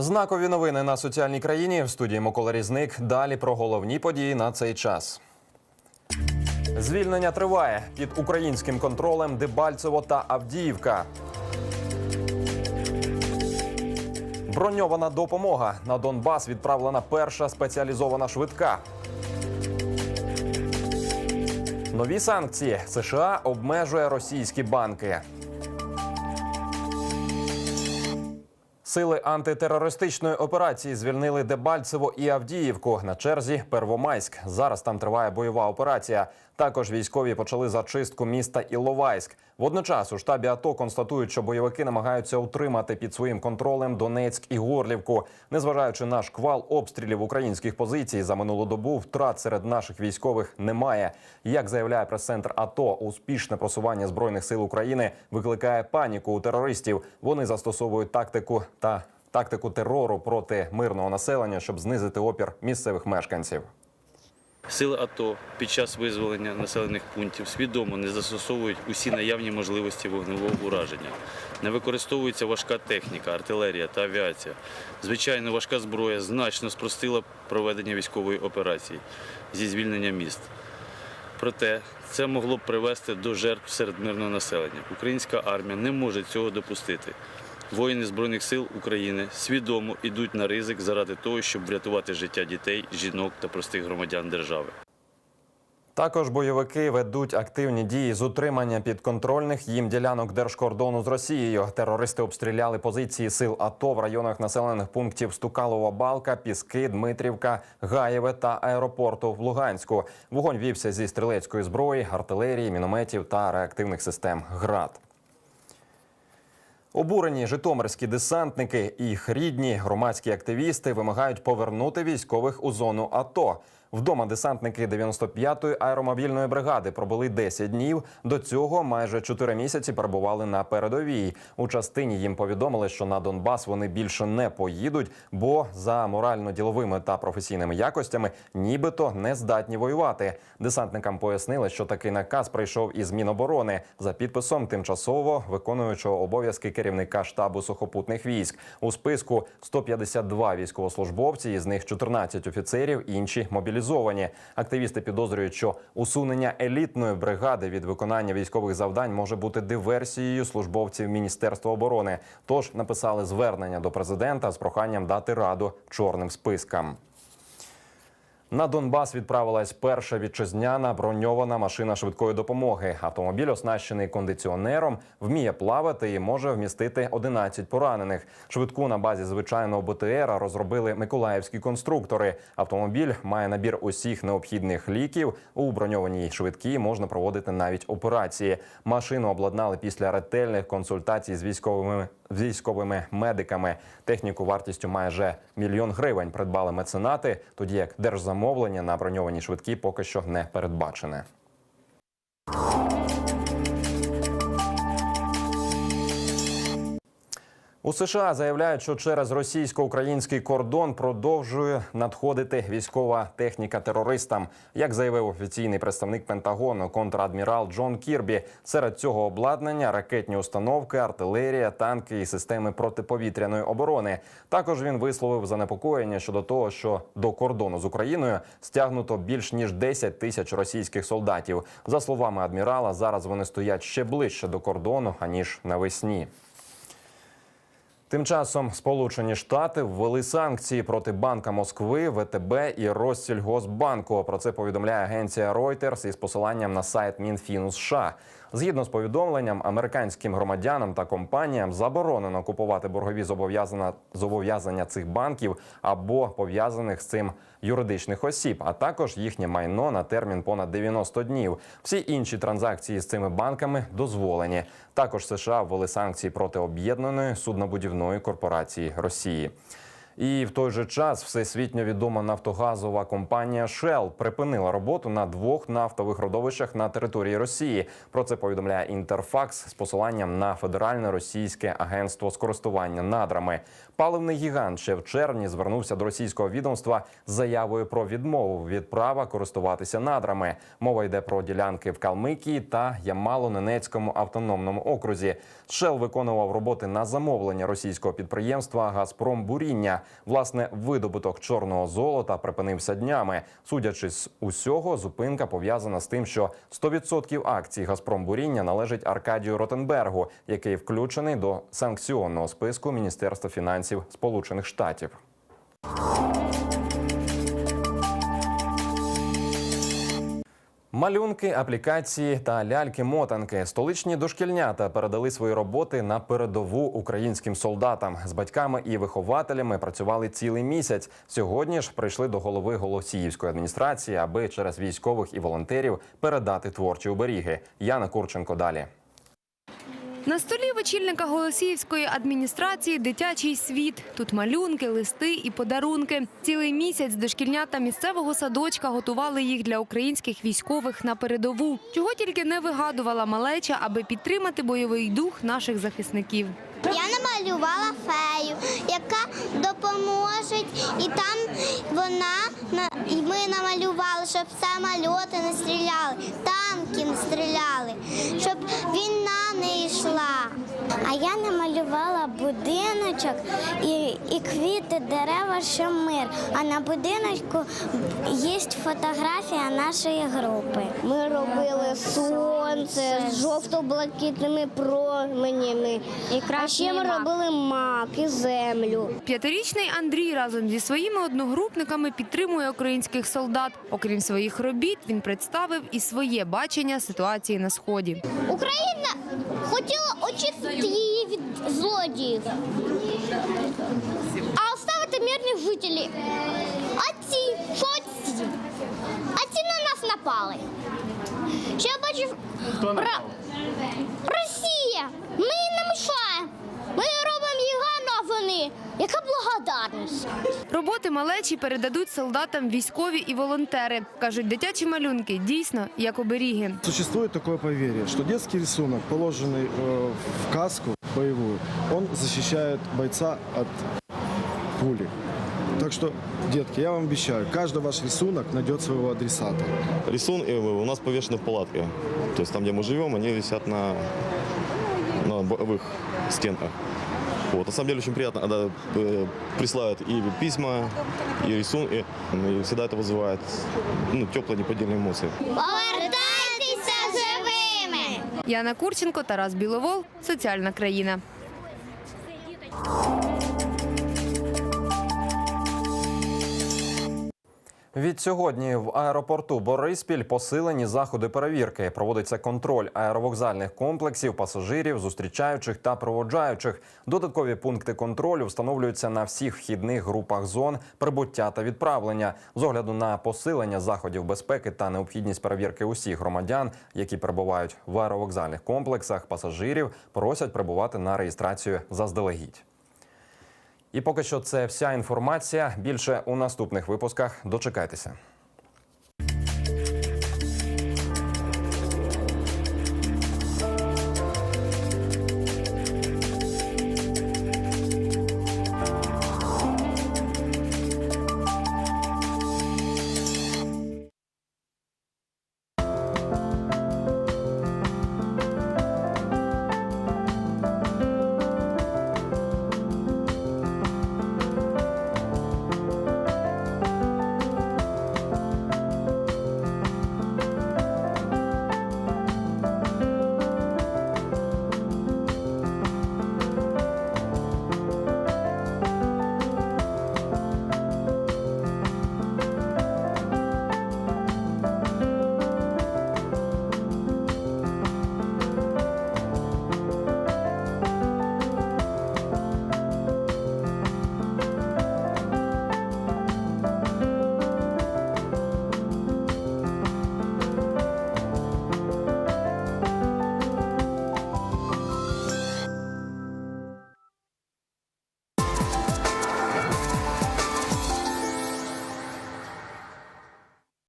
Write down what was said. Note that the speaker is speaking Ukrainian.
Знакові новини на соціальній країні в студії Микола Різник. Далі про головні події на цей час. Звільнення триває під українським контролем Дебальцево та Авдіївка. Броньована допомога на Донбас відправлена перша спеціалізована швидка. Нові санкції США обмежує російські банки. Сили антитерористичної операції звільнили Дебальцево і Авдіївку на черзі Первомайськ. Зараз там триває бойова операція. Також військові почали зачистку міста Іловайськ. Водночас у штабі АТО констатують, що бойовики намагаються утримати під своїм контролем Донецьк і Горлівку. Незважаючи на шквал обстрілів українських позицій за минулу добу, втрат серед наших військових немає. Як заявляє прес-центр АТО, успішне просування збройних сил України викликає паніку у терористів. Вони застосовують тактику та тактику терору проти мирного населення, щоб знизити опір місцевих мешканців. Сили АТО під час визволення населених пунктів свідомо не застосовують усі наявні можливості вогневого ураження. Не використовується важка техніка, артилерія та авіація. Звичайно, важка зброя значно спростила проведення військової операції зі звільнення міст. Проте це могло б привести до жертв серед мирного населення. Українська армія не може цього допустити. Воїни Збройних сил України свідомо йдуть на ризик заради того, щоб врятувати життя дітей, жінок та простих громадян держави. Також бойовики ведуть активні дії з утримання підконтрольних їм ділянок держкордону з Росією. Терористи обстріляли позиції сил АТО в районах населених пунктів Стукалова Балка, Піски, Дмитрівка, Гаєве та аеропорту в Луганську. Вогонь вівся зі стрілецької зброї, артилерії, мінометів та реактивних систем ГРАД. Обурені житомирські десантники і їх рідні громадські активісти вимагають повернути військових у зону АТО. Вдома десантники 95-ї аеромобільної бригади пробули 10 днів. До цього майже 4 місяці перебували на передовій. У частині їм повідомили, що на Донбас вони більше не поїдуть, бо за морально-діловими та професійними якостями нібито не здатні воювати. Десантникам пояснили, що такий наказ прийшов із Міноборони за підписом тимчасово виконуючого обов'язки керівника штабу сухопутних військ. У списку 152 військовослужбовці, із них 14 офіцерів, інші мобілізовані. Активісти підозрюють, що усунення елітної бригади від виконання військових завдань може бути диверсією службовців Міністерства оборони. Тож написали звернення до президента з проханням дати раду чорним спискам. На Донбас відправилась перша вітчизняна броньована машина швидкої допомоги. Автомобіль, оснащений кондиціонером, вміє плавати і може вмістити 11 поранених. Швидку на базі звичайного БТР розробили миколаївські конструктори. Автомобіль має набір усіх необхідних ліків. У броньованій швидкій можна проводити навіть операції. Машину обладнали після ретельних консультацій з військовими військовими медиками. Техніку вартістю майже мільйон гривень придбали меценати, тоді як держзамовлення на броньовані швидкі поки що не передбачене. У США заявляють, що через російсько-український кордон продовжує надходити військова техніка терористам. Як заявив офіційний представник Пентагону, контрадмірал Джон Кірбі, серед цього обладнання ракетні установки, артилерія, танки і системи протиповітряної оборони. Також він висловив занепокоєння щодо того, що до кордону з Україною стягнуто більш ніж 10 тисяч російських солдатів. За словами адмірала, зараз вони стоять ще ближче до кордону аніж навесні. Тим часом Сполучені Штати ввели санкції проти Банка Москви, ВТБ і Россільгосбанку. Про це повідомляє агенція Reuters із посиланням на сайт Мінфіну США. Згідно з повідомленням, американським громадянам та компаніям заборонено купувати боргові зобов'язання цих банків або пов'язаних з цим юридичних осіб, а також їхнє майно на термін понад 90 днів. Всі інші транзакції з цими банками дозволені. Також США ввели санкції проти об'єднаної суднобудівної корпорації Росії. І в той же час всесвітньо відома нафтогазова компанія Shell припинила роботу на двох нафтових родовищах на території Росії. Про це повідомляє Інтерфакс з посиланням на федеральне російське агентство з користування надрами. Паливний гігант ще в червні звернувся до російського відомства з заявою про відмову від права користуватися надрами. Мова йде про ділянки в Калмикії та Ямало-Ненецькому автономному окрузі. Shell виконував роботи на замовлення російського підприємства Газпром Буріння. Власне, видобуток чорного золота припинився днями. Судячи з усього, зупинка пов'язана з тим, що 100% акцій Газпромбуріння належить Аркадію Ротенбергу, який включений до санкціонного списку Міністерства фінансів Сполучених Штатів. Малюнки, аплікації та ляльки-мотанки. Столичні дошкільнята передали свої роботи на передову українським солдатам. З батьками і вихователями працювали цілий місяць. Сьогодні ж прийшли до голови Голосіївської адміністрації, аби через військових і волонтерів передати творчі оберіги. Яна Курченко далі. На столі вечільника Голосіївської адміністрації дитячий світ. Тут малюнки, листи і подарунки. Цілий місяць дошкільнята місцевого садочка готували їх для українських військових на передову. Чого тільки не вигадувала малеча, аби підтримати бойовий дух наших захисників. Я намалювала фею, яка допоможе, і там вона на- і ми намалювали, щоб самольоти не стріляли, танки не стріляли, щоб війна не йшла. А я намалювала будиночок і, і квіти, дерева, що мир. А на будиночку є фотографія нашої групи. Ми робили сонце з жовто-блакитними променями. А ще ми робили мак і землю. П'ятирічний Андрій разом зі своїми одногрупниками підтримує українських солдат. Окрім своїх робіт, він представив і своє бачення ситуації на сході. Україна хотіла очистити її від злодіїв, а оставити мирних жителів. А ці, що ці? А ці на нас напали. Ще я бачив Ра- Росія. Ми їй не мішаємо. Ми робимо їй гарно, а вони. Яка благодарність? Роботи малечі передадуть солдатам військові і волонтери. Кажуть, дитячі малюнки дійсно як оберіги. Существует такое поверье, что детский рисунок, положенный э, в каску боевую, он защищает бойца от пули. Так что, детки, я вам обещаю, каждый ваш рисунок найдет своего адресата. Рисунки у нас повешены в палатке. То есть там, где мы живем, они висят на, на боевых стенках. Вот. На самом деле очень приятно, когда э, присылают и письма, и рисунки. И всегда это вызывает ну, теплые неподдельные эмоции. Повертайтеся живими! Яна Курченко, Тарас Біловол, соціальна країна. Від сьогодні в аеропорту Бориспіль посилені заходи перевірки. Проводиться контроль аеровокзальних комплексів, пасажирів, зустрічаючих та проводжаючих. Додаткові пункти контролю встановлюються на всіх вхідних групах зон прибуття та відправлення. З огляду на посилення заходів безпеки та необхідність перевірки усіх громадян, які перебувають в аеровокзальних комплексах, пасажирів просять прибувати на реєстрацію заздалегідь. І поки що це вся інформація. Більше у наступних випусках. Дочекайтеся.